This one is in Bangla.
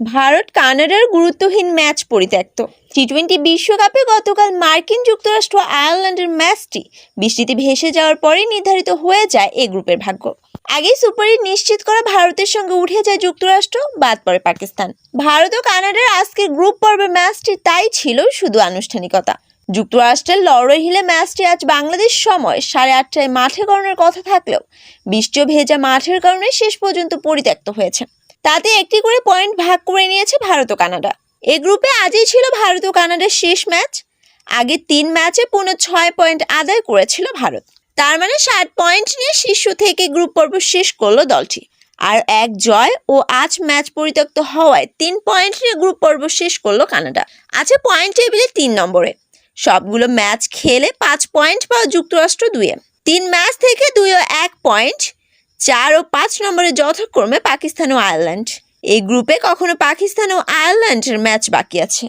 ভারত কানাডার গুরুত্বহীন ম্যাচ পরিত্যক্ত। টি টোয়েন্টি বিশ্বকাপে গতকাল মার্কিন যুক্তরাষ্ট্র আয়ারল্যান্ডের ম্যাচটি বৃষ্টিতে ভেসে যাওয়ার পরেই নির্ধারিত হয়ে যায় এ গ্রুপের ভাগ্য। আগেই সুপার নিশ্চিত করা ভারতের সঙ্গে উঠে যায় যুক্তরাষ্ট্র, বাদ পড়ে পাকিস্তান। ভারত ও কানাডার আজকের গ্রুপ পর্বের ম্যাচটি তাই ছিল শুধু আনুষ্ঠানিকতা। যুক্তরাষ্ট্রের লড়াই হিলে ম্যাচটি আজ বাংলাদেশ সময় সাড়ে আটটায় মাঠে গড়ানোর কথা থাকলেও বৃষ্টি ভেজা মাঠের কারণে শেষ পর্যন্ত পরিত্যক্ত হয়েছে। তাতে একটি করে পয়েন্ট ভাগ করে নিয়েছে ভারত ও কানাডা। এ গ্রুপে আজই ছিল ভারত ও কানাডার শেষ ম্যাচ আগে তিন ম্যাচে পুনঃ ছয় পয়েন্ট আদায় করেছিল ভারত। তার মানে ষাট পয়েন্ট নিয়ে শীর্ষ থেকে গ্রুপ পর্ব শেষ করল দলটি। আর এক জয় ও আজ ম্যাচ পরিত্যক্ত হওয়ায় তিন পয়েন্ট নিয়ে গ্রুপ পর্ব শেষ করল কানাডা। আছে পয়েন্ট টেবিলে তিন নম্বরে। সবগুলো ম্যাচ খেলে পাঁচ পয়েন্ট পাওয়া যুক্তরাষ্ট্র দুইয়ে। তিন ম্যাচ থেকে দুই ও এক পয়েন্ট চার ও পাঁচ নম্বরে যথাক্রমে পাকিস্তান ও আয়ারল্যান্ড। এই গ্রুপে কখনো পাকিস্তান ও আয়ারল্যান্ডের ম্যাচ বাকি আছে।